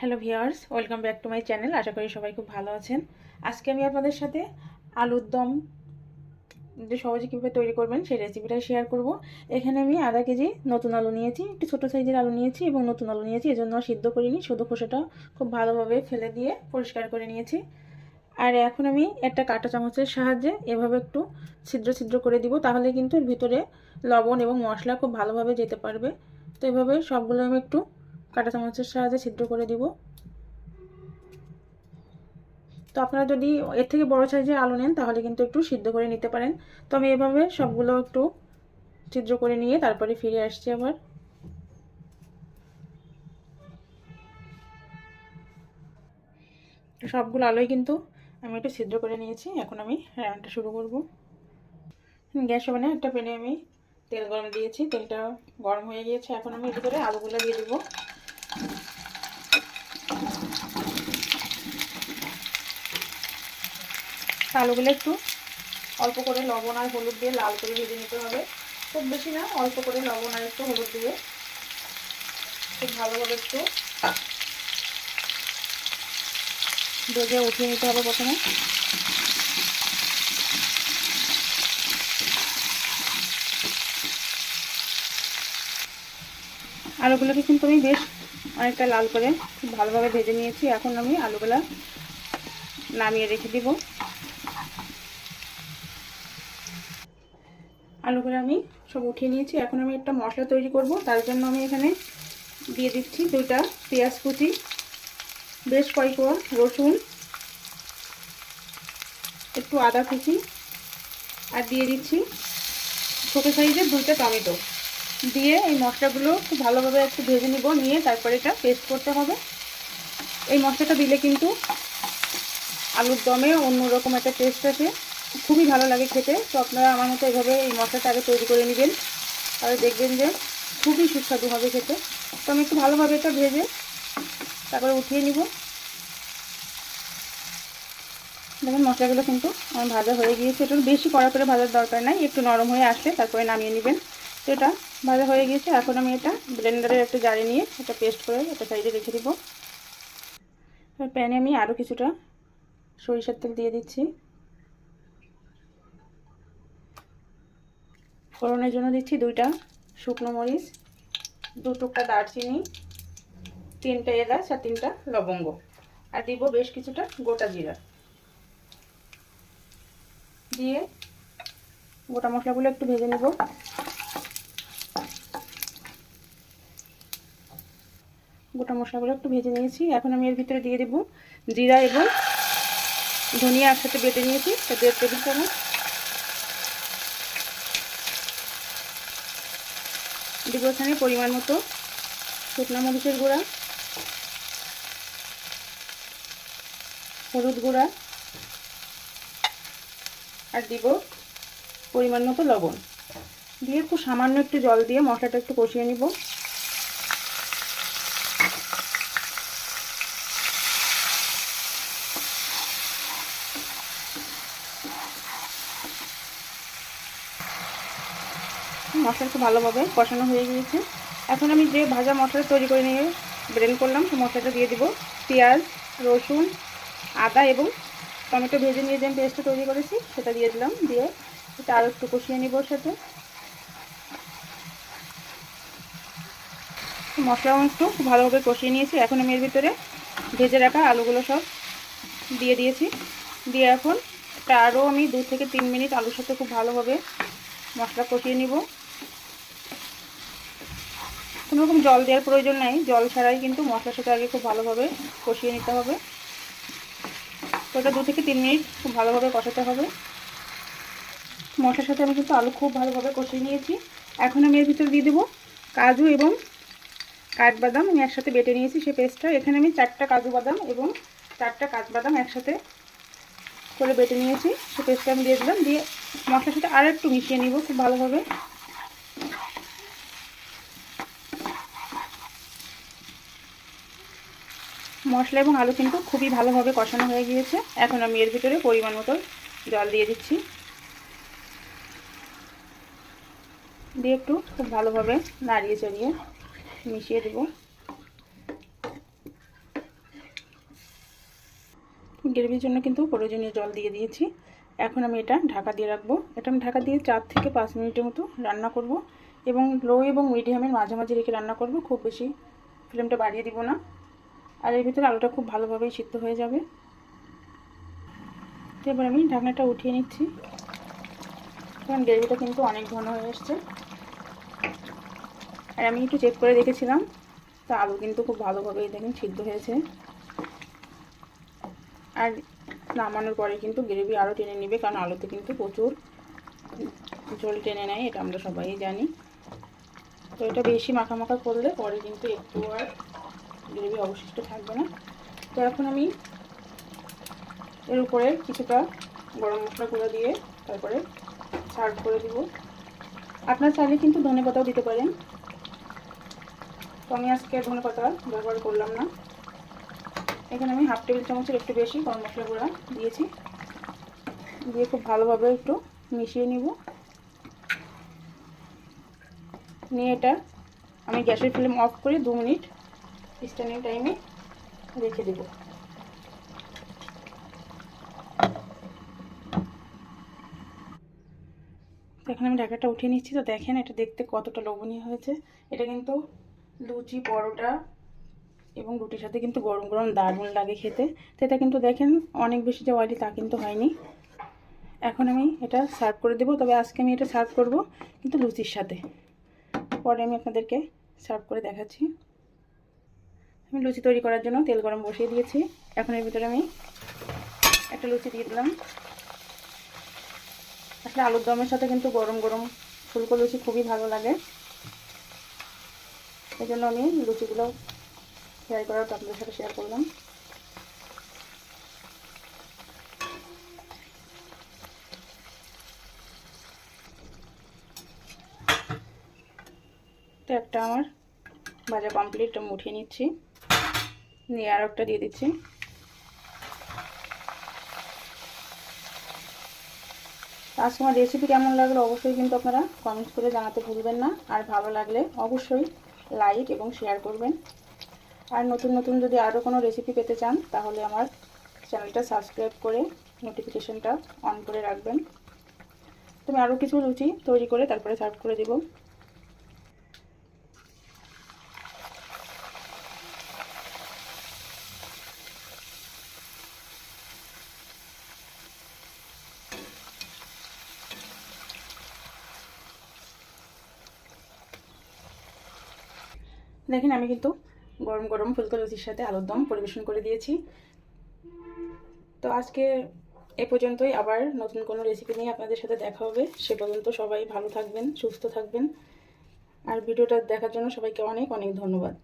Hello viewers, welcome back to my channel. আশা করি সবাই খুব ভালো আছেন। আজকে আমি আপনাদের সাথে আলুর দম যে সহজে কীভাবে তৈরি করবেন সেই রেসিপিটা শেয়ার করব। এখানে আমি আধা কেজি নতুন আলু নিয়েছি, একটু ছোটো সাইজের আলু নিয়েছি এবং নতুন আলু নিয়েছি, এজন্য সিদ্ধ করিনি, শুধু খোসাটা খুব ভালোভাবে ফেলে দিয়ে পরিষ্কার করে নিয়েছি। আর এখন আমি একটা কাঁটা চামচের সাহায্যে এভাবে একটু ছিদ্র ছিদ্র করে দিব, তাহলে কিন্তু ভিতরে লবণ এবং মশলা খুব ভালোভাবে যেতে পারবে। তো এভাবে সবগুলো আমি একটু কাঁটা চামচের সাহায্যে ছিদ্র করে দিব। তো আপনারা যদি এর থেকে বড় সাইজের আলু নেন, তাহলে কিন্তু একটু সিদ্ধ করে নিতে পারেন। তো আমি এভাবে সবগুলো একটু ছিদ্র করে নিয়ে তারপরে ফিরে আসছি আবার। সবগুলো আলোই কিন্তু আমি একটু ছিদ্র করে নিয়েছি। এখন আমি রান্নাটা শুরু করব। গ্যাস ওভেনে একটা প্যানে আমি তেল গরম দিয়েছি। তেলটা গরম হয়ে গিয়েছে। এখন আমি এর ভিতরে আলুগুলো দিয়ে দেবো। আলুগুলো একটু অল্প করে লবণ আর হলুদ দিয়ে লাল করে ভেজে নিতে হবে। খুব বেশি না, অল্প করে লবণ আর একটু হলুদ দিয়ে। খুব ভালোভাবে একটু ভেজে উঠিয়ে নিতে হবে প্রথমে। আলুগুলোকে কিন্তু আমি বেশ অনেকটা লাল করে খুব ভালোভাবে ভেজে নিয়েছি। এখন আমি আলুগুলা নামিয়ে রেখে দিব। আলুগুলো আমি সব উঠিয়ে নিয়েছি। এখন আমি একটা মশলা তৈরি করব। তার জন্য আমি এখানে দিয়ে দিচ্ছি দুইটা পেঁয়াজ কুচি, বেশ কয়েক রসুন, একটু আদা কুচি, আর দিয়ে দিচ্ছি ছোটো সাইজের দুইটা টমেটো। দিয়ে এই মশলাগুলো খুব ভালোভাবে একটু ভেজে নিব, নিয়ে তারপরে এটা পেস্ট করতে হবে। এই মশলাটা দিলে কিন্তু আলুর দমে অন্যরকম একটা টেস্ট আছে খুবই ভালো লাগে খেতে। তো আপনারা আমার মতো এভাবে এই মশলাটা আগে তৈরি করে নেবেন। তাহলে দেখবেন যে খুবই সুস্বাদু হবে খেতে। তো আমি একটু ভালোভাবে এটা ভেজে তারপরে উঠিয়ে নিব। দেখুন, মশলাগুলো কিন্তু আমার ভাজা হয়ে গিয়েছে। একটু বেশি কড়া করে ভাজার দরকার নাই, একটু নরম হয়ে আসলে তারপরে নামিয়ে নেবেন। তো এটা ভাজা হয়ে গিয়েছে। এখন আমি এটা ব্লেন্ডারের একটা জারে নিয়ে এটা পেস্ট করে একটা সাইডে রেখে দিব। প্যানে আমি আরও কিছুটা সরিষার তেল দিয়ে দিচ্ছি। ফোড়নের জন্য দিচ্ছি দুইটা শুকনো মরিচ, দু টুকটা দারচিনি, তিনটা এলাচ আর তিনটা লবঙ্গ। আর দিব বেশ কিছুটা গোটা জিরা। দিয়ে গোটা মশলাগুলো একটু ভেজে নেব। গোটা মশলাগুলো একটু ভেজে নিয়েছি। এখন আমি এর ভিতরে দিয়ে দেব জিরা এবং ধনিয়া একসাথে বেটে নিয়েছি। দেড় টেবিল চামচ। দিব এখানে পরিমাণ মতো শুকনো মরিচের গুঁড়া, হলুদ গুঁড়া, আর দিব পরিমাণ মতো লবণ। দিয়ে খুব সামান্য একটু জল দিয়ে মশলাটা একটু কষিয়ে নিব। মশলা খুব ভালোভাবে কষানো হয়ে গিয়েছে। এখন আমি যে ভাজা মশলা তৈরি করে নিয়ে ব্লেন্ড করলাম, সেই মশলাটা দিয়ে দিব। পেঁয়াজ, রসুন, আদা এবং টমেটো ভেজে নিয়ে যে পেস্টটা তৈরি করেছি, সেটা দিয়ে দিলাম। দিয়ে এটা আরও একটু কষিয়ে নিব সাথে। মশলাও একটু ভালোভাবে কষিয়ে নিয়েছি। এখন আমি এর ভিতরে ভেজে রাখা আলুগুলো সব দিয়ে দিয়েছি। দিয়ে এখন এটা আরও আমি দু থেকে তিন মিনিট আলুর সাথে খুব ভালোভাবে মশলা কষিয়ে নিব। কোনো রকম জল দেওয়ার প্রয়োজন নেই। জল ছাড়াই কিন্তু মশলার সাথে আগে খুব ভালোভাবে কষিয়ে নিতে হবে। তো এটা দু থেকে তিন মিনিট খুব ভালোভাবে কষাতে হবে। মশলার সাথে আমি কিন্তু আলু খুব ভালোভাবে কষিয়ে নিয়েছি। এখন আমি এর ভিতরে দিয়ে দেবো কাজু এবং কাঠবাদাম। আমি একসাথে বেটে নিয়েছি সেই পেস্টটা। এখানে আমি চারটা কাজু বাদাম এবং চারটা কাঠবাদাম একসাথে করে বেটে নিয়েছি। সে পেস্টটা আমি দিয়ে দিলাম। দিয়ে মশলার সাথে আর একটু মিশিয়ে নিব খুব ভালোভাবে। মশলা এবং আলু কিন্তু খুবই ভালোভাবে কষানো হয়ে গিয়েছে। এখন আমি এর ভিতরে পরিমাণ মতো জল দিয়ে দিচ্ছি। দিয়ে একটু খুব ভালোভাবে নাড়িয়ে চড়িয়ে মিশিয়ে দেব। গ্রেভির জন্য কিন্তু প্রয়োজনীয় জল দিয়ে দিয়েছি। এখন আমি এটা ঢাকা দিয়ে রাখব। এটা আমি ঢাকা দিয়ে চার থেকে পাঁচ মিনিটের মতো রান্না করব এবং লো এবং মিডিয়ামের মাঝামাঝি রেখে রান্না করব। খুব বেশি ফ্লেমটা বাড়িয়ে দিব না। আর এর ভিতরে আলুটা খুব ভালোভাবেই সিদ্ধ হয়ে যাবে। এবার আমি ঢাকনাটা উঠিয়ে নিচ্ছি। কারণ গ্রেভিটা কিন্তু অনেক ঘন হয়ে এসছে। আর আমি একটু চেক করে দেখেছিলাম, তা আলু কিন্তু খুব ভালোভাবেই দেখুন সিদ্ধ হয়েছে। আর নামানোর পরে কিন্তু গ্রেভি আরও টেনে নেবে, কারণ আলুতে কিন্তু প্রচুর জল টেনে নেয়, এটা আমরা সবাই জানি। তো এটা বেশি মাখা মাখা করলে পরে কিন্তু একটু আর গ্রেভি অবশিষ্ট থাকবে না। তো এখন আমি এর উপরে কিছুটা গরম মশলা গুঁড়ো দিয়ে তারপরে সার্ভ করে দিব। আপনার চাইলে কিন্তু ধনে পাতাও দিতে পারেন। তো আমি আজকে ধনে পাতা ব্যবহার করলাম না। এখানে আমি হাফ টেবিল চামচের একটু বেশি গরম মশলা গুঁড়া দিয়েছি। দিয়ে খুব ভালোভাবে একটু মিশিয়ে নিব। নিয়ে এটা আমি গ্যাসের ফ্লেম অফ করে দু মিনিট স্ট্যান্ডিং টাইমে রেখে দেব। এখন আমি ঢাকাটা উঠিয়ে নিচ্ছি। তো দেখেন এটা দেখতে কতটা লোভনীয় হয়েছে। এটা কিন্তু লুচি, পরোটা এবং রুটির সাথে কিন্তু গরম গরম দারুণ লাগে খেতে। তো এটা কিন্তু দেখেন অনেক বেশি যে অয়েলি তা কিন্তু হয়নি। এখন আমি এটা সার্ভ করে দেবো। তবে আজকে আমি এটা সার্ভ করব কিন্তু লুচির সাথে। পরে আমি আপনাদেরকে সার্ভ করে দেখাচ্ছি। আমি লুচি তৈরি করার জন্য তেল গরম বসিয়ে দিয়েছি। এখন এর ভিতরে আমি একটা লুচি দিয়ে দিলাম। আসলে আলুর দমের সাথে কিন্তু গরম গরম ফুলকো লুচি খুবই ভালো লাগে। এই জন্য আমি লুচিগুলো ফ্রাই করার আপনাদের সাথে শেয়ার করলাম। তো একটা আমার ভাজা কমপ্লিট আমি উঠিয়ে নিচ্ছি। নিয়ে আর একটা দিয়ে দিচ্ছি। আজকে আমার রেসিপি কেমন লাগল অবশ্যই কিন্তু আপনারা কমেন্টস করে জানাতে ভুলবেন না। আর ভালো লাগলে অবশ্যই লাইক এবং শেয়ার করবেন। আর নতুন নতুন যদি আরও কোনো রেসিপি পেতে চান, তাহলে আমার চ্যানেলটা সাবস্ক্রাইব করে নোটিফিকেশানটা অন করে রাখবেন। তুমি আরও কিছু লুচি তৈরি করে তারপরে সার্ভ করে দেবো। দেখেন, আমি কিন্তু গরম গরম ফুলকো লুচির সাথে আলুর দম পরিবেশন করে দিয়েছি। তো আজকে এ পর্যন্তই। আবার নতুন কোনো রেসিপি নিয়ে আপনাদের সাথে দেখা হবে। সে পর্যন্ত সবাই ভালো থাকবেন, সুস্থ থাকবেন। আর ভিডিওটা দেখার জন্য সবাইকে অনেক অনেক ধন্যবাদ।